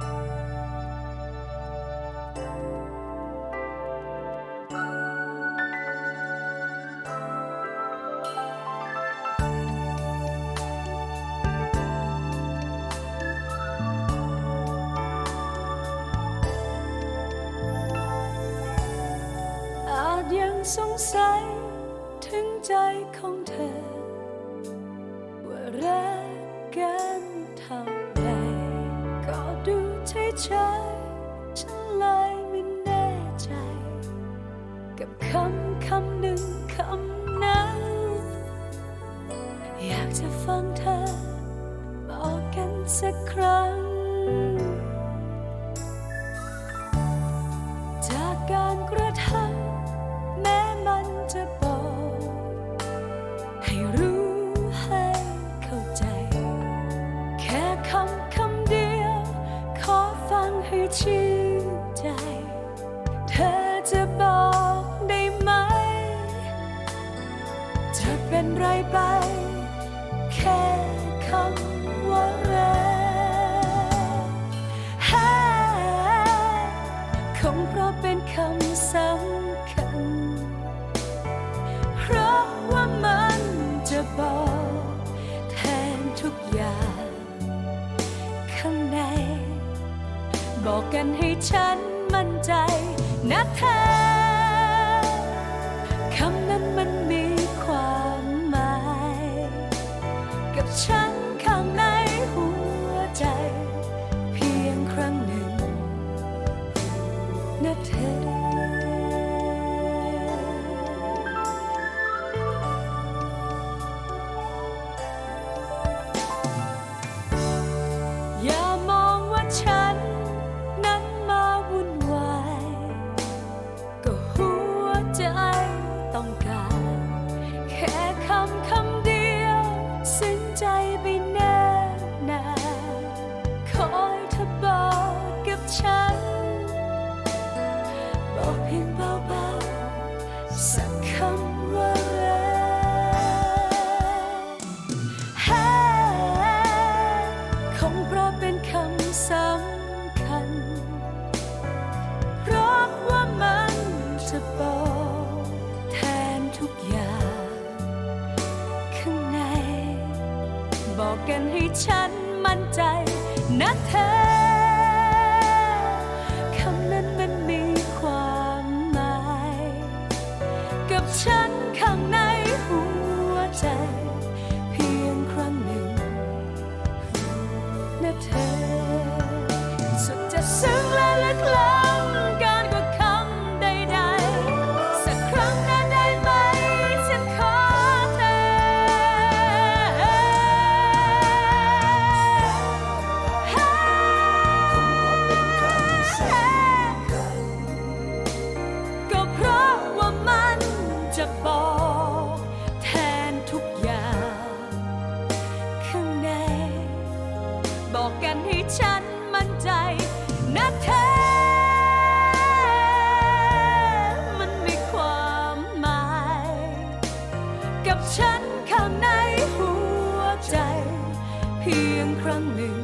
อาจยังสงสัยถึงใจของเธอ ว่ารักกัน เฉยฉันเลยไม่แน่ใจ กับคำคำหนึ่งคำนั้น อยากจะฟังเธอบอกกันสักครั้ง จากการกระทำแม้มันจะบอกให้รู้ จะเป็นไรไป แค่คำว่ารักคงเพราะเป็นคำสำคัญ เพราะว่ามันจะบอกแทนทุกอย่าง ข้างใน บอกกันให้ฉันมั่นใจนะเธอ บอกแทนทุกอย่าง ข้างใน บอกกันให้ฉันมั่นใจนะเธอ คำนั้นมันมีความหมาย กับฉัน ฉันมั่นใจนะเธอ มันมีความหมาย กับฉันข้างในหัวใจ เพียงครั้งหนึ่ง